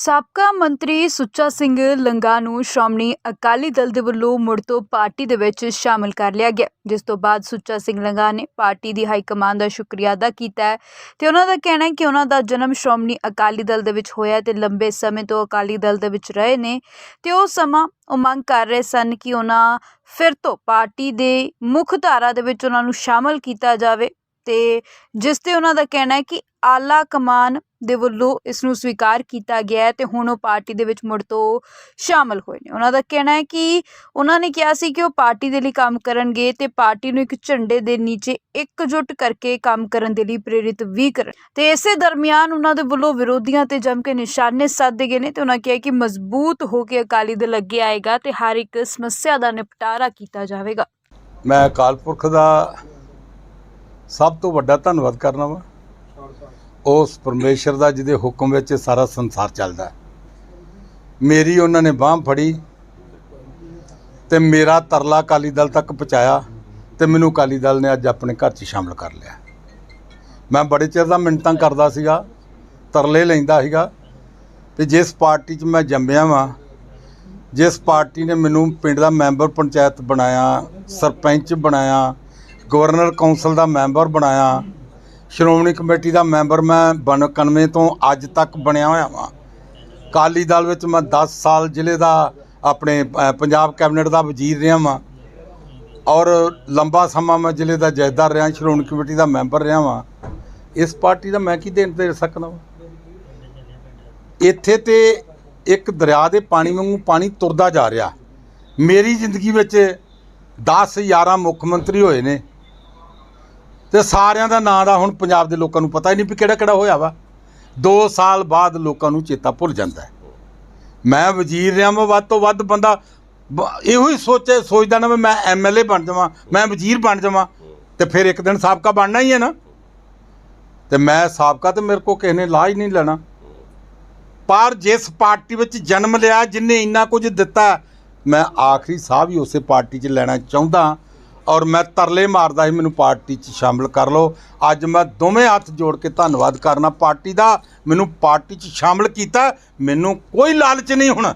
ਸਾਬਕਾ ਮੰਤਰੀ ਸੁੱਚਾ ਸਿੰਘ ਲੰਗਾ ਨੂੰ ਸ਼੍ਰੋਮਣੀ ਅਕਾਲੀ ਦਲ ਦੇ ਵੱਲੋਂ ਮੁੜ ਤੋਂ ਪਾਰਟੀ ਦੇ ਵਿੱਚ ਸ਼ਾਮਲ ਕਰ ਲਿਆ ਗਿਆ, ਜਿਸ ਤੋਂ ਬਾਅਦ ਸੁੱਚਾ ਸਿੰਘ ਲੰਗਾ ਨੇ ਪਾਰਟੀ ਦੀ ਹਾਈ ਕਮਾਂਡ ਦਾ ਸ਼ੁਕਰੀਆ ਅਦਾ ਕੀਤਾ ਹੈ ਤੇ ਉਹਨਾਂ ਦਾ ਕਹਿਣਾ ਹੈ ਕਿ ਉਹਨਾਂ ਦਾ ਜਨਮ ਸ਼੍ਰੋਮਣੀ ਅਕਾਲੀ ਦਲ ਦੇ ਵਿੱਚ ਹੋਇਆ ਹੈ ਤੇ ਲੰਬੇ ਸਮੇਂ ਤੋਂ ਅਕਾਲੀ ਦਲ ਦੇ ਵਿੱਚ ਰਹੇ ਨੇ ਤੇ ਉਹ ਸਮਾਂ ਉਹ ਮੰਗ ਕਰ ਰਹੇ ਸਨ ਕਿ ਉਹਨਾਂ ਫਿਰ ਤੋਂ ਪਾਰਟੀ ਦੇ ਮੁੱਖ ਧਾਰਾ ਦੇ ਵਿੱਚ ਉਹਨਾਂ ਨੂੰ ਸ਼ਾਮਲ ਕੀਤਾ ਜਾਵੇ ਤੇ ਜਿਸ ਤੇ ਉਹਨਾਂ ਦਾ ਕਹਿਣਾ ਹੈ ਕਿ ਆਲਾ ਕਮਾਨ ਦੇ ਵੱਲੋਂ ਇਸ ਨੂੰ ਸਵੀਕਾਰ ਕੀਤਾ ਗਿਆ ਤੇ ਹੁਣ ਉਹ ਪਾਰਟੀ ਦੇ ਵਿੱਚ ਮੁੜ ਤੋਂ ਸ਼ਾਮਲ ਹੋਏ ਨੇ। ਉਹਨਾਂ ਦਾ ਕਹਿਣਾ ਹੈ ਕਿ ਉਹਨਾਂ ਨੇ ਕਿਹਾ ਸੀ ਕਿ ਉਹ ਪਾਰਟੀ ਦੇ ਲਈ ਕੰਮ ਕਰਨਗੇ ਤੇ ਪਾਰਟੀ ਨੂੰ ਇੱਕ ਝੰਡੇ ਦੇ ਨੀਚੇ ਇਕਜੁੱਟ ਕਰਕੇ ਕੰਮ ਕਰਨ ਦੇ ਲਈ ਪ੍ਰੇਰਿਤ ਵੀ ਕਰਨ। ਤੇ ਇਸੇ ਦਰਮਿਆਨ ਉਹਨਾਂ ਦੇ ਵੱਲੋਂ ਵਿਰੋਧੀਆਂ ਤੇ ਜੰਮ ਕੇ ਨਿਸ਼ਾਨੇ ਸਾਧੇ ਗਏ ਨੇ ਤੇ ਉਹਨਾਂ ਕਿਹਾ ਕਿ ਮਜ਼ਬੂਤ ਹੋ ਕੇ ਅਕਾਲੀ ਦਲ ਅੱਗੇ ਆਏਗਾ ਤੇ ਹਰ ਇੱਕ ਸਮੱਸਿਆ ਦਾ ਨਿਪਟਾਰਾ ਕੀਤਾ ਜਾਵੇਗਾ। ਮੈਂ ਅਕਾਲ ਪੁਰਖ ਦਾ ਸਭ ਤੋਂ ਵੱਡਾ ਧੰਨਵਾਦ ਕਰਨਾ ਵਾ। ਉਸ ਪਰਮੇਸ਼ਰ ਦਾ ਜਿਹਦੇ ਹੁਕਮ ਵਿੱਚ ਸਾਰਾ ਸੰਸਾਰ ਚੱਲਦਾ ਹੈ। ਮੇਰੀ ਉਹਨਾਂ ਨੇ ਬਾਹ ਫੜੀ ਤੇ ਮੇਰਾ ਤਰਲਾ ਅਕਾਲੀ ਦਲ ਤੱਕ ਪਹੁੰਚਾਇਆ ਤੇ ਮੈਨੂੰ ਅਕਾਲੀ ਦਲ ਨੇ ਅੱਜ ਆਪਣੇ ਘਰ 'ਚ ਸ਼ਾਮਲ ਕਰ ਲਿਆ ਮੈਂ ਬੜੇ ਚਿਰ ਦਾ ਮਿੰਟਾਂ ਕਰਦਾ ਸੀਗਾ, ਤਰਲੇ ਲੈਂਦਾ ਸੀਗਾ ਤੇ ਜਿਸ ਪਾਰਟੀ 'ਚ ਮੈਂ ਜੰਮਿਆ ਵਾਂ, ਜਿਸ ਪਾਰਟੀ ਨੇ ਮੈਨੂੰ ਪਿੰਡ ਦਾ ਮੈਂਬਰ ਪੰਚਾਇਤ ਬਣਾਇਆ, ਸਰਪੰਚ ਬਣਾਇਆ, ਗਵਰਨਰ ਕੌਂਸਲ ਦਾ ਮੈਂਬਰ ਬਣਾਇਆ ਸ਼੍ਰੋਮਣੀ ਕਮੇਟੀ ਦਾ ਮੈਂਬਰ ਮੈਂ 91 ਤੋਂ ਅੱਜ ਤੱਕ ਬਣਿਆ ਹੋਇਆ ਵਾਂ। ਕਾਲੀ ਦਲ ਵਿੱਚ ਮੈਂ 10 ਸਾਲ ਜ਼ਿਲ੍ਹੇ ਦਾ ਆਪਣੇ ਪੰਜਾਬ ਕੈਬਨਿਟ ਦਾ ਵਜ਼ੀਰ ਰਿਹਾ ਵਾਂ। ਔਰ ਲੰਬਾ ਸਮਾਂ ਮੈਂ ਜ਼ਿਲ੍ਹੇ ਦਾ ਜਥੇਦਾਰ ਰਿਹਾ, ਸ਼੍ਰੋਮਣੀ ਕਮੇਟੀ ਦਾ ਮੈਂਬਰ ਰਿਹਾ ਵਾਂ। ਇਸ ਪਾਰਟੀ ਦਾ ਮੈਂ ਕੀ ਦੇਣ ਦੇ ਸਕਦਾ ਇੱਥੇ ਤੇ ਇੱਕ ਦਰਿਆ ਦੇ ਪਾਣੀ ਵਾਂਗੂ ਪਾਣੀ ਤੁਰਦਾ ਜਾ ਰਿਹਾ। ਮੇਰੀ ਜ਼ਿੰਦਗੀ ਵਿੱਚ 10 11 ਮੁੱਖ ਮੰਤਰੀ ਹੋਏ ਨੇ। ਤੇ ਸਾਰਿਆਂ ਦਾ ਨਾਂ ਦਾ ਹੁਣ ਪੰਜਾਬ ਦੇ ਲੋਕਾਂ ਨੂੰ ਪਤਾ ਹੀ ਨਹੀਂ ਵੀ ਕਿਹੜਾ ਕਿਹੜਾ ਹੋਇਆ ਵਾ। 2 ਸਾਲ ਬਾਅਦ ਲੋਕਾਂ ਨੂੰ ਚੇਤਾ ਭੁੱਲ ਜਾਂਦਾ ਹੈ। ਮੈਂ ਵਜ਼ੀਰ ਰਿਹਾ ਮੈਂ ਵੱਧ ਤੋਂ ਵੱਧ ਬੰਦਾ ਇਹੋ ਹੀ ਸੋਚੇ, ਸੋਚਦਾ ਨਾ ਵੀ ਮੈਂ ਐਮਐਲਏ ਬਣ ਜਾਵਾਂ, ਮੈਂ ਵਜ਼ੀਰ ਬਣ ਜਾਵਾਂ, ਤੇ ਫਿਰ ਇੱਕ ਦਿਨ ਸਾਬਕਾ ਬਣਨਾ ਹੀ ਹੈ ਨਾ। ਤੇ ਮੈਂ ਸਾਬਕਾ ਤੇ ਮੇਰੇ ਕੋ ਕਿਸੇ ਨੇ ਲਾਹ ਹੀ ਨਹੀਂ ਲੈਣਾ। ਪਰ ਜਿਸ ਪਾਰਟੀ ਵਿੱਚ ਜਨਮ ਲਿਆ, ਜਿਨੇ ਇੰਨਾ ਕੁਝ ਦਿੱਤਾ, ਮੈਂ ਆਖਰੀ ਸਾਹ ਵੀ ਉਸੇ ਪਾਰਟੀ 'ਚ ਲੈਣਾ ਚਾਹੁੰਦਾ। ਔਰ ਮੈਂ ਤਰਲੇ ਮਾਰਦਾ ਸੀ ਮੈਨੂੰ ਪਾਰਟੀ 'ਚ ਸ਼ਾਮਲ ਕਰ ਲਓ। ਅੱਜ ਮੈਂ ਦੋਵੇਂ ਹੱਥ ਜੋੜ ਕੇ ਧੰਨਵਾਦ ਕਰਨਾ। ਪਾਰਟੀ ਦਾ ਮੈਨੂੰ ਪਾਰਟੀ 'ਚ ਸ਼ਾਮਲ ਕੀਤਾ ਮੈਨੂੰ ਕੋਈ ਲਾਲਚ ਨਹੀਂ ਹੁਣ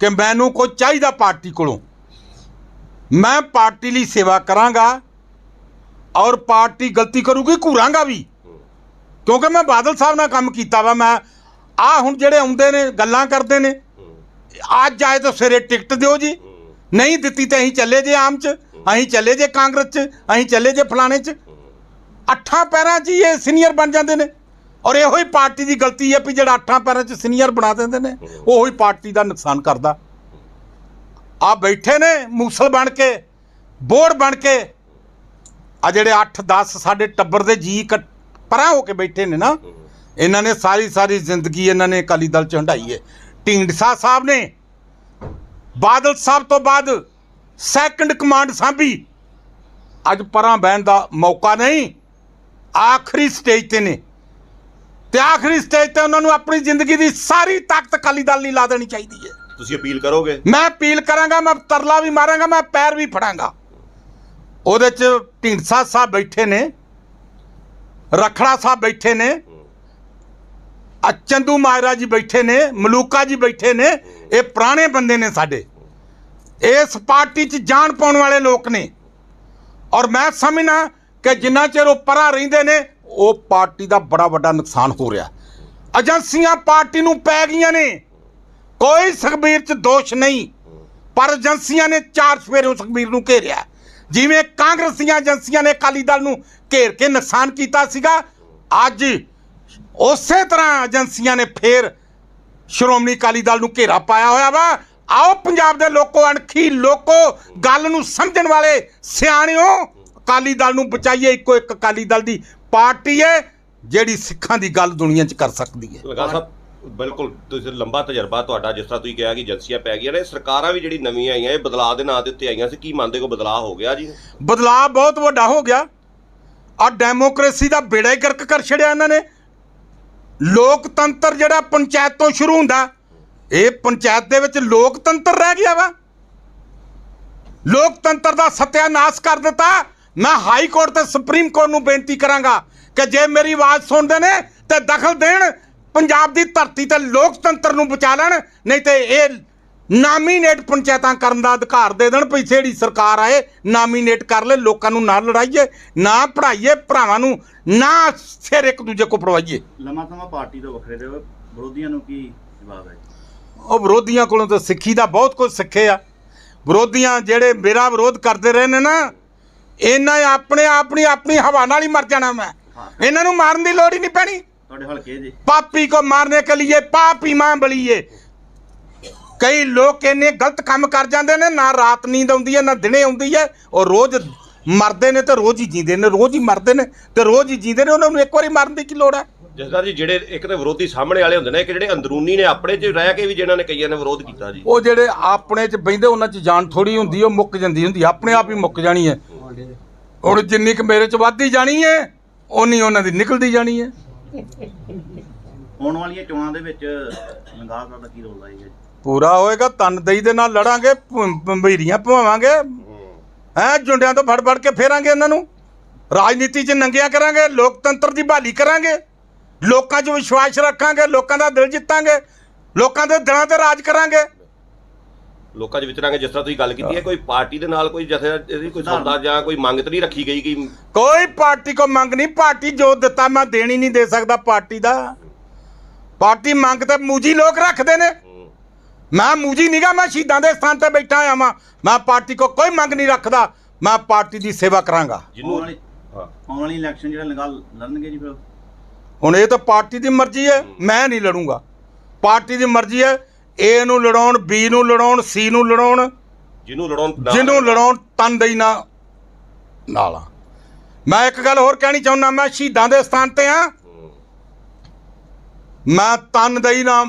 ਕਿ ਮੈਨੂੰ ਕੋਈ ਚਾਹੀਦਾ ਪਾਰਟੀ ਕੋਲੋਂ। ਮੈਂ ਪਾਰਟੀ ਲਈ ਸੇਵਾ ਕਰਾਂਗਾ ਔਰ ਪਾਰਟੀ ਗਲਤੀ ਕਰੂਗੀ ਘੂਰਾਂਗਾ ਵੀ। ਕਿਉਂਕਿ ਮੈਂ ਬਾਦਲ ਸਾਹਿਬ ਨਾਲ ਕੰਮ ਕੀਤਾ ਵਾ ਮੈਂ ਆ ਹੁਣ ਜਿਹੜੇ ਆਉਂਦੇ ਨੇ ਗੱਲਾਂ ਕਰਦੇ ਨੇ ਅੱਜ ਆਏ ਤਾਂ ਸਵੇਰੇ ਟਿਕਟ ਦਿਓ ਜੀ। ਨਹੀਂ ਦਿੱਤੀ ਤਾਂ ਅਸੀਂ ਚੱਲੇ ਜੇ ਆਮ ਚ। ਅਸੀਂ ਚੱਲੇ ਜੇ ਕਾਂਗਰਸ ਚ, ਅਸੀਂ ਚੱਲੇ ਜੇ ਫਲਾਣੇ ਚ। ਅੱਠਾਂ ਪੈਰਾਂ 'ਚ ਹੀ ਇਹ ਸੀਨੀਅਰ ਬਣ ਜਾਂਦੇ ਨੇ। ਔਰ ਇਹੋ ਹੀ ਪਾਰਟੀ ਦੀ ਗਲਤੀ ਹੈ ਵੀ ਜਿਹੜਾ ਅੱਠਾਂ ਪੈਰਾਂ 'ਚ ਸੀਨੀਅਰ ਬਣਾ ਦਿੰਦੇ ਨੇ, ਉਹੋ ਹੀ ਪਾਰਟੀ ਦਾ ਨੁਕਸਾਨ ਕਰਦਾ। ਆ ਬੈਠੇ ਨੇ ਮੂਸਲ ਬਣ ਕੇ ਬੋਰਡ ਬਣ ਕੇ। ਆ ਜਿਹੜੇ 8 10 ਸਾਡੇ ਟੱਬਰ ਦੇ ਜੀ ਇਕੱਠ- ਪਰਾਂ ਹੋ ਕੇ ਬੈਠੇ ਨੇ ਨਾ, ਇਹਨਾਂ ਨੇ ਸਾਰੀ ਸਾਰੀ ਜ਼ਿੰਦਗੀ ਇਹਨਾਂ ਨੇ ਅਕਾਲੀ ਦਲ ਚ ਹੰਡਾਈ ਹੈ। ਢੀਂਡਸਾ ਸਾਹਿਬ ਨੇ, ਬਾਦਲ ਸਾਹਿਬ ਤੋਂ ਬਾਅਦ ਸੈਕੰਡ ਕਮਾਂਡ ਸਾਂਭੀ। ਅੱਜ ਪਰਾਂ ਬਹਿਣ ਦਾ ਮੌਕਾ ਨਹੀਂ ਆਖਰੀ ਸਟੇਜ ਤੇ ਨੇ। ਤੇ ਆਖਰੀ ਸਟੇਜ ਤੇ ਉਹਨਾਂ ਨੂੰ ਆਪਣੀ ਜ਼ਿੰਦਗੀ ਦੀ ਸਾਰੀ ਤਾਕਤ ਅਕਾਲੀ ਦਲ ਲਈ ਲਾ ਦੇਣੀ ਚਾਹੀਦੀ ਹੈ। ਤੁਸੀਂ ਅਪੀਲ ਕਰੋਗੇ? ਮੈਂ ਅਪੀਲ ਕਰਾਂਗਾ ਮੈਂ ਤਰਲਾ ਵੀ ਮਾਰਾਂਗਾ ਮੈਂ ਪੈਰ ਵੀ ਫੜਾਂਗਾ। ਉਹਦੇ ਚ ਢੀਂਡਸਾ ਸਾਹਿਬ ਬੈਠੇ ਨੇ ਰਖੜਾ ਸਾਹਿਬ ਬੈਠੇ ਨੇ ਆ ਚੰਦੂ ਮਾਇਰਾ ਜੀ ਬੈਠੇ ਨੇ ਮਲੂਕਾ ਜੀ ਬੈਠੇ ਨੇ ਇਹ ਪੁਰਾਣੇ ਬੰਦੇ ਨੇ ਸਾਡੇ। ਇਸ ਪਾਰਟੀ 'ਚ ਜਾਣ ਪਾਉਣ ਵਾਲੇ ਲੋਕ ਨੇ। ਔਰ ਮੈਂ ਸਮਝਣਾ ਕਿ ਜਿੰਨਾ ਚਿਰ ਉਹ ਪਰਾਂ ਰਹਿੰਦੇ ਨੇ, ਉਹ ਪਾਰਟੀ ਦਾ ਬੜਾ ਵੱਡਾ ਨੁਕਸਾਨ ਹੋ ਰਿਹਾ। ਏਜੰਸੀਆਂ ਪਾਰਟੀ ਨੂੰ ਪੈ ਗਈਆਂ ਨੇ। ਕੋਈ ਸੁਖਬੀਰ 'ਚ ਦੋਸ਼ ਨਹੀਂ। ਪਰ ਏਜੰਸੀਆਂ ਨੇ ਚਾਰ ਸਵੇਰੇ ਸੁਖਬੀਰ ਨੂੰ ਘੇਰਿਆ। ਜਿਵੇਂ ਕਾਂਗਰਸੀਆਂ ਏਜੰਸੀਆਂ ਨੇ ਅਕਾਲੀ ਦਲ ਨੂੰ ਘੇਰ ਕੇ ਨੁਕਸਾਨ ਕੀਤਾ ਸੀਗਾ, ਅੱਜ ਉਸੇ ਤਰ੍ਹਾਂ ਏਜੰਸੀਆਂ ਨੇ ਫੇਰ ਸ਼੍ਰੋਮਣੀ ਅਕਾਲੀ ਦਲ ਨੂੰ ਘੇਰਾ ਪਾਇਆ ਹੋਇਆ ਵਾ। ਆਓ ਪੰਜਾਬ ਦੇ ਲੋਕੋ ਅਣਖੀ ਲੋਕੋ ਗੱਲ ਨੂੰ ਸਮਝਣ ਵਾਲੇ ਸਿਆਣਿਓ ਅਕਾਲੀ ਦਲ ਨੂੰ ਬਚਾਈਏ ਇੱਕੋ ਇੱਕ ਅਕਾਲੀ ਦਲ ਦੀ ਪਾਰਟੀ ਹੈ ਜਿਹੜੀ ਸਿੱਖਾਂ ਦੀ ਗੱਲ ਦੁਨੀਆ 'ਚ ਕਰ ਸਕਦੀ ਹੈ। ਲਗਾ ਸਾਹਿਬ ਬਿਲਕੁਲ ਤੁਸੀਂ ਲੰਬਾ ਤਜਰਬਾ ਤੁਹਾਡਾ ਜਿਸ ਤਰ੍ਹਾਂ ਤੁਸੀਂ ਕਿਹਾ ਕਿ ਏਜੰਸੀਆਂ ਪੈ ਗਈਆਂ ਨੇ ਸਰਕਾਰਾਂ ਵੀ ਜਿਹੜੀ ਨਵੀਆਂ ਆਈਆਂ ਇਹ ਬਦਲਾਅ ਦੇ ਨਾਂ ਦੇ ਉੱਤੇ ਆਈਆਂ ਸੀ ਕੀ ਮੰਨਦੇ ਕੋ ਬਦਲਾਅ ਹੋ ਗਿਆ ਜੀ? ਬਦਲਾਅ ਬਹੁਤ ਵੱਡਾ ਹੋ ਗਿਆ। ਆ ਡੈਮੋਕ੍ਰੇਸੀ ਦਾ ਬੇੜਾ ਹੀ ਗਰਕ ਕਰ ਛੜਿਆ ਇਹਨਾਂ ਨੇ। ਲੋਕਤੰਤਰ ਜਿਹੜਾ ਪੰਚਾਇਤ ਤੋਂ ਸ਼ੁਰੂ ਹੁੰਦਾ ਇਹ ਪੰਚਾਇਤ ਦੇ ਵਿੱਚ ਲੋਕਤੰਤਰ ਰਹਿ ਗਿਆ ਵਾ। ਲੋਕਤੰਤਰ ਦਾ ਸਤਿਆਨਾਸ਼ ਕਰ ਦਿੱਤਾ। ਮੈਂ ਹਾਈ ਕੋਰਟ ਤੇ ਸੁਪਰੀਮ ਕੋਰਟ ਨੂੰ ਬੇਨਤੀ ਕਰਾਂਗਾ ਕਿ ਜੇ ਮੇਰੀ ਆਵਾਜ਼ ਸੁਣਦੇ ਨੇ ਤੇ ਦਖਲ ਦੇਣ, ਪੰਜਾਬ ਦੀ ਧਰਤੀ ਤੇ ਲੋਕਤੰਤਰ ਨੂੰ ਬਚਾ ਲੈਣ, ਨਹੀਂ ਤੇ ਇਹ ਨਾਮੀਨੇਟ ਪੰਚਾਇਤਾਂ ਕਰਨ ਦਾ ਅਧਿਕਾਰ ਦੇ ਦੇਣ ਵੀ ਜਿਹੜੀ ਸਰਕਾਰ ਆਏ ਨਾਮੀਨੇਟ ਕਰ ਲੈ, ਲੋਕਾਂ ਨੂੰ ਨਾ ਲੜਾਈਏ, ਨਾ ਪੜਾਈਏ ਭਰਾਵਾਂ ਨੂੰ ਨਾ ਸਿਰ ਇੱਕ ਦੂਜੇ ਕੋ ਪੜਵਾਈਏ ਲੰਮਾ ਸਮਾਂ ਪਾਰਟੀ ਤੋਂ ਵੱਖਰੇ ਰਹੇ। ਵਿਰੋਧੀਆਂ ਨੂੰ ਕੀ ਜਵਾਬ ਹੈ? ਉਹ ਵਿਰੋਧੀਆਂ ਕੋਲੋਂ ਤਾਂ ਸਿੱਖੀ ਦਾ ਬਹੁਤ ਕੁਝ ਸਿੱਖੇ ਆ। ਵਿਰੋਧੀਆਂ ਜਿਹੜੇ ਮੇਰਾ ਵਿਰੋਧ ਕਰਦੇ ਰਹੇ ਨੇ ਨਾ ਇਹਨਾਂ ਆਪਣੇ ਆਪਣੀ ਆਪਣੀ ਹਵਾ ਨਾਲ ਹੀ ਮਰ ਜਾਣਾ ਮੈਂ। ਇਹਨਾਂ ਨੂੰ ਮਾਰਨ ਦੀ ਲੋੜ ਹੀ ਨਹੀਂ ਪੈਣੀ। ਤੁਹਾਡੇ ਹਲਕੇ ਜੀ। ਪਾਪੀ ਕੋ ਮਾਰਨੇ ਕੇ ਲਈ ਪਾਪੀ ਮਾਂ ਬਲੀਏ। ਕਈ ਲੋਕ ਇਹਨੇ ਗਲਤ ਕੰਮ ਕਰ ਜਾਂਦੇ ਨੇ ਨਾ ਰਾਤ ਨੀਂਦ ਆਉਂਦੀ ਹੈ ਨਾ ਦਿਨੇ ਆਉਂਦੀ ਹੈ। ਉਹ ਰੋਜ਼ ਮਰਦੇ ਨੇ ਤੇ ਰੋਜ਼ ਹੀ ਜੀਂਦੇ ਨੇ ਰੋਜ਼ ਹੀ ਮਰਦੇ ਨੇ ਤੇ ਰੋਜ਼ ਹੀ ਜੀਂਦੇ ਨੇ ਉਹਨਾਂ ਨੂੰ ਇੱਕ ਵਾਰੀ ਮਾਰਨ ਦੀ ਕੀ ਲੋੜ ਹੈ? ਜਸਦਾਰ ਜੀ ਜਿਹੜੇ ਇੱਕ ਤਾਂ ਵਿਰੋਧੀ ਸਾਹਮਣੇ ਵਾਲੇ ਹੁੰਦੇ ਨੇ ਇੱਕ ਜਿਹੜੇ ਅੰਦਰੂਨੀ ਨੇ ਆਪਣੇ 'ਚ ਰਹਿ ਕੇ ਵੀ ਜਿਨ੍ਹਾਂ ਨੇ ਕਈਆਂ ਨੇ ਵਿਰੋਧ ਕੀਤਾ ਜੀ। ਉਹ ਜਿਹੜੇ ਆਪਣੇ ਚ ਬੈਂਦੇ ਉਹਨਾਂ ਚ ਜਾਨ ਥੋੜੀ ਹੁੰਦੀ ਉਹ ਮੁੱਕ ਜਾਂਦੀ ਹੁੰਦੀ ਆਪਣੇ ਆਪ ਹੀ ਮੁੱਕ ਜਾਣੀ ਹੈ। ਹੁਣ ਜਿੰਨੀ ਕੁ ਮੇਰੇ ਚ ਵੱਧਦੀ ਜਾਣੀ ਹੈ ਓਨੀ ਉਹਨਾਂ ਦੀ ਨਿਕਲਦੀ ਜਾਣੀ ਹੈ। ਆਉਣ ਵਾਲੀਆਂ ਚੋਣਾਂ ਦੇ ਵਿੱਚ ਲੰਗਾ ਦਾ ਕੀ ਰੋਲ ਆਏਗਾ ਜੀ ਪੂਰਾ ਹੋਏਗਾ ਤਨਦੇਹੀ ਦੇ ਨਾਲ ਲੜਾਂਗੇ ਭੰਬੀਰੀਆਂ ਪਵਾਵਾਂਗੇ ਹੈਂ ਜੁੰਡਿਆਂ ਤੋਂ ਫੜ ਫੜ ਕੇ ਫੇਰਾਂਗੇ ਇਹਨਾਂ ਨੂੰ। ਰਾਜਨੀਤੀ 'ਚ ਨੰਗਿਆ ਕਰਾਂਗੇ ਲੋਕਤੰਤਰ ਦੀ ਬਹਾਲੀ ਕਰਾਂਗੇ। ਲੋਕਾਂ 'ਚ ਵਿਸ਼ਵਾਸ ਰੱਖਾਂਗੇ ਲੋਕਾਂ ਦਾ ਦਿਲ ਜਿੱਤਾਂਗੇ ਲੋਕਾਂ ਦੇ ਦਿਲਾਂ ਤੇ ਰਾਜ ਕਰਾਂਗੇ। ਲੋਕਾਂ 'ਚ ਵਿਚਰਾਂਗੇ ਜਿਸ ਤਰ੍ਹਾਂ ਤੁਸੀਂ ਗੱਲ ਕੀਤੀ ਹੈ ਕੋਈ ਪਾਰਟੀ ਦੇ ਨਾਲ ਕੋਈ ਜਥੇ ਇਹਦੀ ਕੋਈ ਸੌਦਾ ਜਾਂ ਕੋਈ ਮੰਗ ਤਾਂ ਨਹੀਂ ਰੱਖੀ ਗਈ ਕਿ ਕੋਈ ਪਾਰਟੀ ਕੋ ਮੰਗ ਨਹੀਂ ਪਾਰਟੀ ਜੋ ਦਿੱਤਾ ਮੈਂ ਦੇਣੀ ਨਹੀਂ ਦੇ ਸਕਦਾ ਪਾਰਟੀ ਦਾ। ਪਾਰਟੀ ਮੰਗ ਤੇ ਮੂਜੀ ਲੋਕ ਰੱਖਦੇ ਨੇ। ਮੈਂ ਮੂਜੀ ਨਿਗਾ ਮੈਂ ਸ਼ਹੀਦਾਂ ਦੇ ਸਥਾਨ ਤੇ ਬੈਠਾ ਆ ਵਾਂ। ਮੈਂ ਪਾਰਟੀ ਕੋ ਕੋਈ ਮੰਗ ਨਹੀਂ ਰੱਖਦਾ ਮੈਂ ਪਾਰਟੀ ਦੀ ਸੇਵਾ ਕਰਾਂਗਾ। ਜਿਹਨੂੰ ਆਉਣ ਵਾਲੀ ਇਲੈਕਸ਼ਨ ਜਿਹੜਾ ਲੰਗਾ ਲੜਨਗੇ ਜੀ ਫਿਰ ਹੁਣ ਇਹ ਤਾਂ ਪਾਰਟੀ ਦੀ ਮਰਜ਼ੀ ਹੈ ਮੈਂ ਨਹੀਂ ਲੜੂੰਗਾ। ਪਾਰਟੀ ਦੀ ਮਰਜ਼ੀ ਹੈ ਏ ਨੂੰ ਲੜਾਉਣ ਬੀ ਨੂੰ ਲੜਾਉਣ ਸੀ ਨੂੰ ਲੜਾਉਣ। ਜਿਹਨੂੰ ਲੜਾਉਣ ਨਾ- ਜਿਹਨੂੰ ਲੜਾਉਣ। ਤਨਦੇਹੀ ਨਾ ਨਾਲਾ ਮੈਂ ਇੱਕ ਗੱਲ ਹੋਰ ਕਹਿਣੀ ਚਾਹੁੰਦਾ ਮੈਂ ਸ਼ਹੀਦਾਂ ਦੇ ਸਥਾਨ ਤੇ ਆ। ਮੈਂ ਤਨਦੇਹੀ ਨਾਲ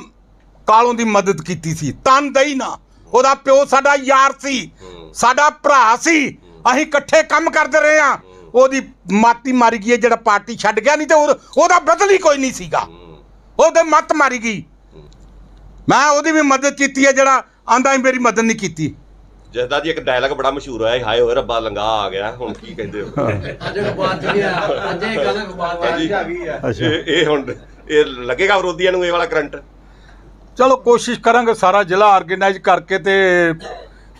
ਕਾਲੋਂ ਦੀ ਮਦਦ ਕੀਤੀ ਸੀ? ਤਨਦੇਹੀ ਨਾਲ ਉਹਦਾ ਪਿਓ ਸਾਡਾ ਯਾਰ ਸੀ। ਸਾਡਾ ਭਰਾ ਸੀ। ਅਸੀਂ ਇਕੱਠੇ ਕੰਮ ਕਰਦੇ ਰਹੇ ਆ। ਉਹਦੀ ਮਾਤੀ ਮਾਰੀ ਗਈ ਹੈ ਜਿਹੜਾ ਪਾਰਟੀ ਛੱਡ ਗਿਆ ਨਹੀਂ ਤੇ ਉਹ- ਉਹਦਾ ਬਦਲ ਹੀ ਕੋਈ ਨਹੀਂ ਸੀਗਾ। ਉਹਦੇ ਮੱਤ ਮਾਰੀ ਗਈ। ਮੈਂ ਉਹਦੀ ਵੀ ਮਦਦ ਕੀਤੀ ਹੈ ਜਿਹੜਾ ਆਂਦਾ ਮੇਰੀ ਮਦਦ ਨਹੀਂ ਕੀਤੀ। ਜਸਦਾਰ ਜੀ ਇੱਕ ਡਾਇਲੌਗ ਬੜਾ ਮਸ਼ਹੂਰ ਹੋਇਆ ਹਾਏ ਹੋਏ ਰੱਬਾ ਲੰਗਾ ਆ ਗਿਆ। ਹੁਣ ਕੀ ਕਹਿੰਦੇ ਹੋ? ਅੱਜ ਅਖਬਾਰ ਚ ਵੀ ਆਇਆ ਅੱਜ ਇਹ ਗੱਲ ਅਖਬਾਰ ਚ ਹਾਂਜੀ। ਆਈ ਇਹ ਇਹ ਹੁਣ ਇਹ ਲੱਗੇਗਾ ਵਿਰੋਧੀਆਂ ਨੂੰ ਇਹ ਵਾਲਾ ਕਰੰਟ? ਚਲੋ ਕੋਸ਼ਿਸ਼ ਕਰਾਂਗੇ ਸਾਰਾ ਜ਼ਿਲ੍ਹਾ ਆਰਗੇਨਾਈਜ਼ ਕਰਕੇ ਤੇ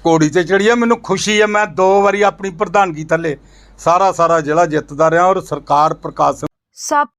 ਕੋੜੀ ਤੇ ਚੜੀਏ ਮੈਨੂੰ ਖੁਸ਼ੀ ਹੈ ਮੈਂ ਦੋ ਵਾਰੀ ਆਪਣੀ ਪ੍ਰਧਾਨਗੀ ਥੱਲੇ ਸਾਰਾ ਸਾਰਾ ਜ਼ਿਲ੍ਹਾ ਜਿੱਤਦਾ ਰਿਹਾ ਔਰ ਸਰਕਾਰ ਪ੍ਰਕਾਸ਼ ਸਭ